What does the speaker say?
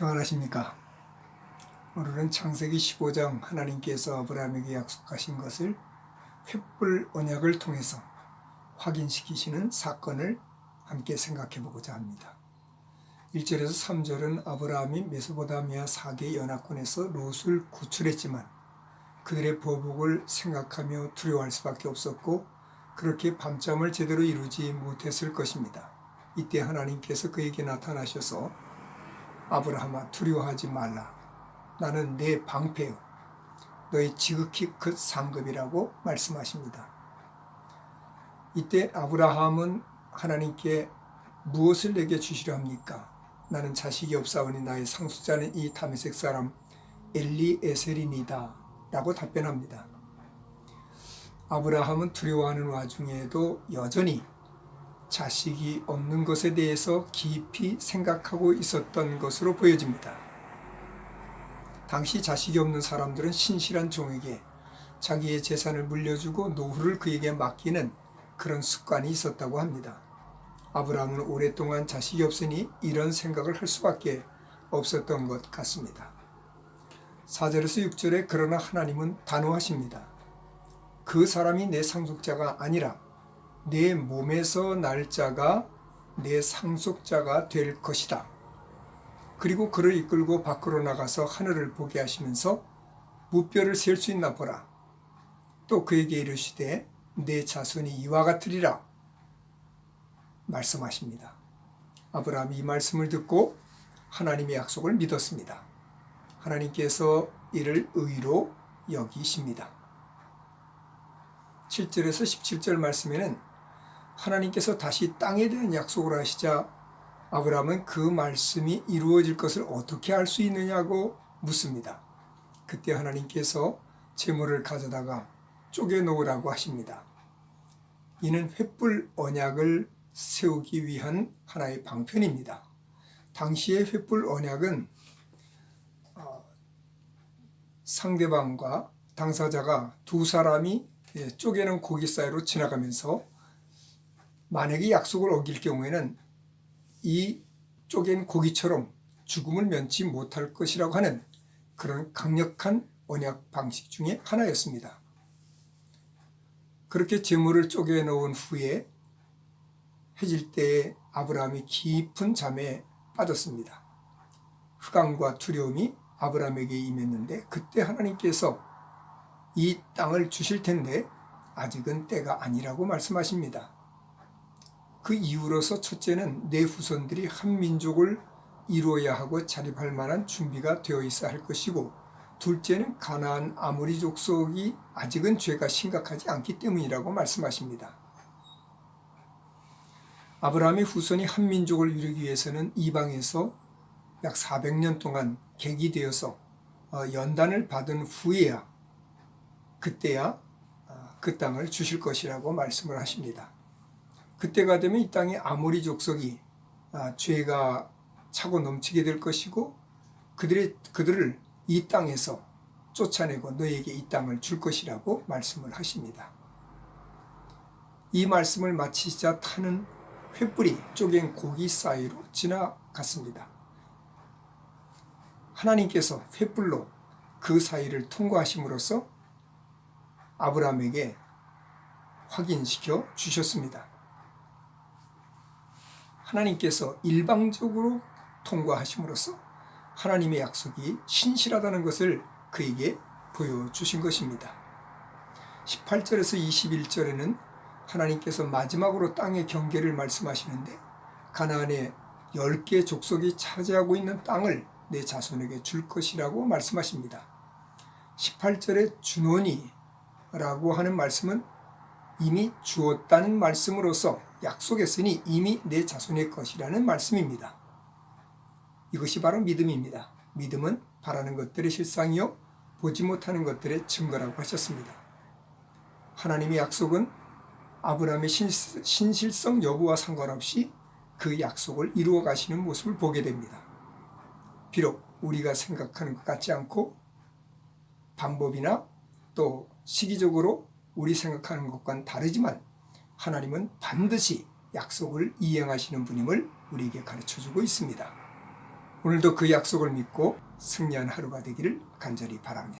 평안하십니까? 오늘은 창세기 15장 하나님께서 아브라함에게 약속하신 것을 횃불 언약을 통해서 확인시키시는 사건을 함께 생각해 보고자 합니다. 1절에서 3절은 아브라함이 메소보다미아 사계 연합군에서 롯을 구출했지만 그들의 보복을 생각하며 두려워할 수밖에 없었고 그렇게 밤잠을 제대로 이루지 못했을 것입니다. 이때 하나님께서 그에게 나타나셔서 아브라함아 두려워하지 말라. 나는 내 방패요. 너의 지극히 큰 상급이라고 말씀하십니다. 이때 아브라함은 하나님께 무엇을 내게 주시려 합니까? 나는 자식이 없사오니 나의 상속자는 이 다메섹 사람 엘리 에셀이니다 라고 답변합니다. 아브라함은 두려워하는 와중에도 여전히 자식이 없는 것에 대해서 깊이 생각하고 있었던 것으로 보여집니다. 당시 자식이 없는 사람들은 신실한 종에게 자기의 재산을 물려주고 노후를 그에게 맡기는 그런 습관이 있었다고 합니다. 아브라함은 오랫동안 자식이 없으니 이런 생각을 할 수밖에 없었던 것 같습니다. 4절에서 6절에 그러나 하나님은 단호하십니다. 그 사람이 내 상속자가 아니라 내 몸에서 날 자가 내 상속자가 될 것이다. 그리고 그를 이끌고 밖으로 나가서 하늘을 보게 하시면서 무뼈를 셀 수 있나 보라. 또 그에게 이르시되 내 자손이 이와 같으리라. 말씀하십니다. 아브라함이 이 말씀을 듣고 하나님의 약속을 믿었습니다. 하나님께서 이를 의로 여기십니다. 7절에서 17절 말씀에는 하나님께서 다시 땅에 대한 약속을 하시자 아브라함은 그 말씀이 이루어질 것을 어떻게 알 수 있느냐고 묻습니다. 그때 하나님께서 재물을 가져다가 쪼개 놓으라고 하십니다. 이는 횃불 언약을 세우기 위한 하나의 방편입니다. 당시의 횃불 언약은 어, 상대방과 당사자가 두 사람이 예, 쪼개는 고기 사이로 지나가면서 만약에 약속을 어길 경우에는 이 쪼갠 고기처럼 죽음을 면치 못할 것이라고 하는 그런 강력한 언약 방식 중에 하나였습니다. 그렇게 재물을 쪼개 놓은 후에 해질 때에 아브라함이 깊은 잠에 빠졌습니다. 흑암과 두려움이 아브라함에게 임했는데 그때 하나님께서 이 땅을 주실 텐데 아직은 때가 아니라고 말씀하십니다. 그 이후로서 첫째는 내 후손들이 한 민족을 이루어야 하고 자립할 만한 준비가 되어 있어야 할 것이고 둘째는 가나안 아모리 족속이 아직은 죄가 심각하지 않기 때문이라고 말씀하십니다. 아브라함의 후손이 한 민족을 이루기 위해서는 이방에서 약 400년 동안 객이 되어서 어, 연단을 받은 후에야 그때야 어, 그 땅을 주실 것이라고 말씀을 하십니다. 그때가 되면 이 땅에 아모리 족속이 아, 죄가 차고 넘치게 될 것이고 그들의 그들을 이 땅에서 쫓아내고 너에게 이 땅을 줄 것이라고 말씀을 하십니다. 이 말씀을 마치자 타는 횃불이 쪼갠 고기 사이로 지나갔습니다. 하나님께서 횃불로 그 사이를 통과하심으로써 아브라함에게 확인시켜 주셨습니다. 하나님께서 일방적으로 통과하심으로써 하나님의 약속이 신실하다는 것을 그에게 보여주신 것입니다. 18절에서 21절에는 하나님께서 마지막으로 땅의 경계를 말씀하시는데 가나안의 10개 족속이 차지하고 있는 땅을 내 자손에게 줄 것이라고 말씀하십니다. 18절에 준원이라고 하는 말씀은 이미 주었다는 말씀으로서 약속했으니 이미 내 자손의 것이라는 말씀입니다. 이것이 바로 믿음입니다. 믿음은 바라는 것들의 실상이요 보지 못하는 것들의 증거라고 하셨습니다. 하나님의 약속은 아브라함의 신실성 여부와 상관없이 그 약속을 이루어 가시는 모습을 보게 됩니다. 비록 우리가 생각하는 것 같지 않고 방법이나 또 시기적으로 우리 생각하는 것과는 다르지만 하나님은 반드시 약속을 이행하시는 분임을 우리에게 가르쳐 주고 있습니다. 오늘도 그 약속을 믿고 승리한 하루가 되기를 간절히 바랍니다.